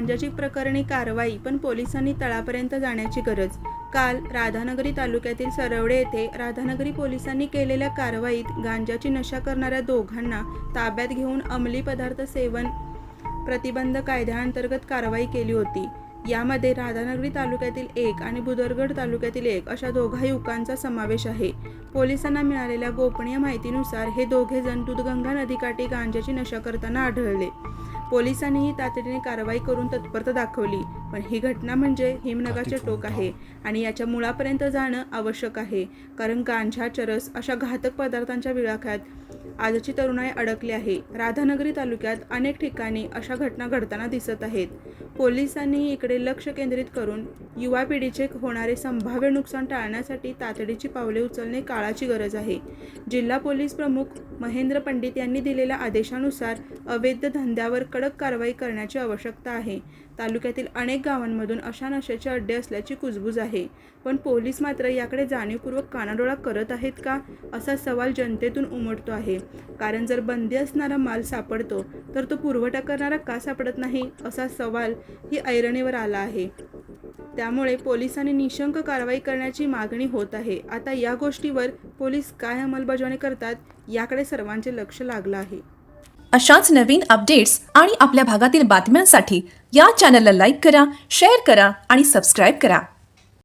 गांजाची प्रकरणी कारवाई पण पोलिसांनी तळापर्यंत जाण्याची गरज. काल राधानगरी तालुक्यातील सरवडे येथे राधानगरी पोलिसांनी केलेल्या कारवाईत गांजाची नशा करणाऱ्या दोघांना ताब्यात घेऊन अंमली पदार्थ सेवन प्रतिबंध कायद्याअंतर्गत कारवाई केली होती. यामध्ये राधानगरी तालुक्यातील एक आणि बुदरगड तालुक्यातील एक अशा दोघा युवकांचा समावेश आहे. पोलिसांना मिळालेल्या गोपनीय माहितीनुसार हे दोघे जण दूधगंगा नदीकाठी गांजाची नशा करताना आढळले. पोलिसांनीही तातडीने कारवाई करून तत्परता दाखवली. पण ही घटना म्हणजे हिमनगाचे टोक आहे आणि याच्या मुळापर्यंत जाणं आवश्यक आहे. कारण गांजा चरस अशा घातक पदार्थांच्या विळाख्यात आजची तरुणाई अडकली आहे. राधानगरी तालुक्यात अनेक ठिकाणी अशा घटना घडताना दिसत आहेत. पोलिसांनीही इकडे लक्ष केंद्रित करून युवा पिढीचे होणारे संभाव्य नुकसान टाळण्यासाठी तातडीची पावले उचलणे काळाची गरज आहे. जिल्हा पोलीस प्रमुख महेंद्र पंडित यांनी दिलेल्या आदेशानुसार अवैध धंद्यावर कडक कारवाई करण्याची आवश्यकता आहे. तालुक्यातील अनेक गावांमधून अशा नशेचे अड्डे असल्याची कुजबूज आहे. पण पोलीस मात्र याकडे जाणीवपूर्वक कानाडोळा करत आहेत का असा सवाल जनतेतून उमटतो आहे. कारण जर बंदी असणारा माल सापडतो तर तो पुरवठा करणारा का सापडत नाही असा सवाल ही ऐरणीवर आला आहे. त्यामुळे पोलिसांनी निशंक कारवाई करण्याची मागणी होत आहे. आता या गोष्टीवर पोलीस काय अंमलबजावणी करतात याकडे सर्वांचे लक्ष लागलं आहे. अशाच नवीन अपडेट्स आणि आपल्या भागातील बातम्यांसाठी या चॅनलला लाईक करा शेअर करा आणि सबस्क्राईब करा.